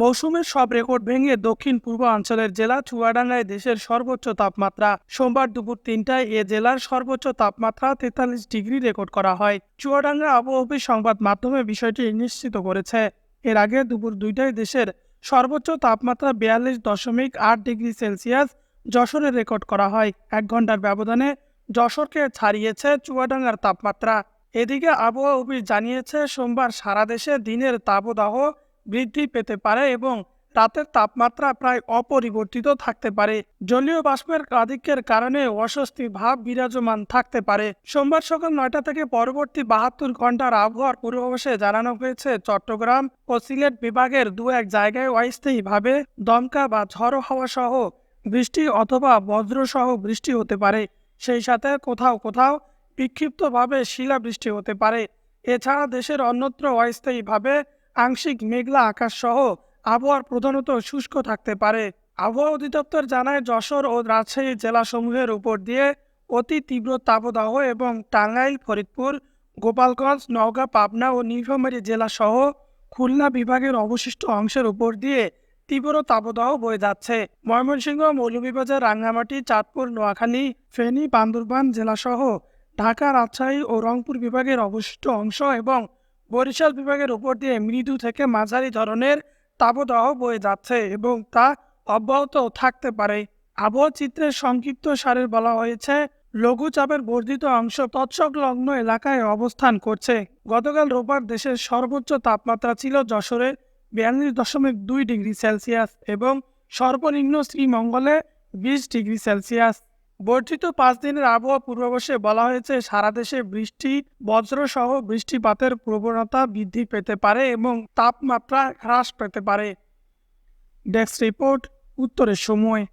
মৌসুমের সব রেকর্ড ভেঙে দক্ষিণ পূর্বাঞ্চলের জেলা চুয়াডাঙ্গায় দেশের সর্বোচ্চ তাপমাত্রা। সোমবার দুপুর তিনটায় এ জেলার সর্বোচ্চ তাপমাত্রা তেতাল্লিশ ডিগ্রি রেকর্ড করা হয়। চুয়াডাঙ্গা আবহাওয়া সংবাদ মাধ্যমে বিষয়টি নিশ্চিত করেছে। এর আগে দুপুর দুইটায় দেশের সর্বোচ্চ তাপমাত্রা বিয়াল্লিশ দশমিক আট ডিগ্রি সেলসিয়াস যশোরে রেকর্ড করা হয়। এক ঘণ্টার ব্যবধানে যশোরকে ছাড়িয়েছে চুয়াডাঙ্গার তাপমাত্রা। এদিকে আবহাওয়া অফিস জানিয়েছে, সোমবার সারা দেশে দিনের তাপদাহ বৃদ্ধি পেতে পারে এবং রাতের তাপমাত্রা প্রায় অপরিবর্তিত থাকতে পারে। জলীয় বাষ্পের আধিক্যের কারণে অস্বস্তি ভাব বিরাজমান থাকতে পারে। সোমবার সকাল নয়টা থেকে পরবর্তী বাহাত্তর ঘণ্টার আবহাওয়ার পূর্বাভাসে জানানো হয়েছে, চট্টগ্রাম ও সিলেট বিভাগের দু এক জায়গায় অস্থায়ীভাবে দমকা বা ঝড়ো হাওয়া সহ বৃষ্টি অথবা বজ্রসহ বৃষ্টি হতে পারে। সেই সাথে কোথাও কোথাও বিক্ষিপ্তভাবে শিলাবৃষ্টি হতে পারে। এছাড়া দেশের অন্যত্র অস্থায়ীভাবে আংশিক মেঘলা আকাশ সহ আবহাওয়ার প্রধানত শুষ্ক থাকতে পারে। আবহাওয়া অধিদপ্তর জানায়, যশোর ও রাজশাহী জেলাসমূহের উপর দিয়ে অতি তীব্র তাপদাহ এবং টাঙ্গাইল, ফরিদপুর, গোপালগঞ্জ, নওগাঁ, পাবনা ও নীলফামারী জেলাসহ খুলনা বিভাগের অবশিষ্ট অংশের উপর দিয়ে তীব্র তাপদাহ বয়ে যাচ্ছে। ময়মনসিংহ, মৌলভীবাজার, রাঙ্গামাটি, চাঁদপুর, নোয়াখালী, ফেনী, বান্দরবান জেলাসহ ঢাকা, রাজশাহী ও রংপুর বিভাগের অবশিষ্ট অংশ এবং বরিশাল বিভাগের উপর দিয়ে মৃদু থেকে মাঝারি ধরনের তাপদাহ বয়ে যাচ্ছে এবং তা অব্যাহত থাকতে পারে। আবহাওয়া চিত্রের সংক্ষিপ্ত সারের বলা হয়েছে, লঘুচাপের বর্ধিত অংশ তৎসংলগ্ন এলাকায় অবস্থান করছে। গতকাল রোববার দেশের সর্বোচ্চ তাপমাত্রা ছিল যশোরে বিয়াল্লিশ দশমিক দুই ডিগ্রি সেলসিয়াস এবং সর্বনিম্ন শ্রীমঙ্গলে বিশ ডিগ্রি সেলসিয়াস। বর্ধিত পাঁচ দিনের আবহাওয়া পূর্বাভাসে বলা হয়েছে, সারা দেশে বৃষ্টি, বজ্রসহ বৃষ্টিপাতের প্রবণতা বৃদ্ধি পেতে পারে এবং তাপমাত্রা হ্রাস পেতে পারে। ডেস্ক রিপোর্ট, উত্তরের সময়।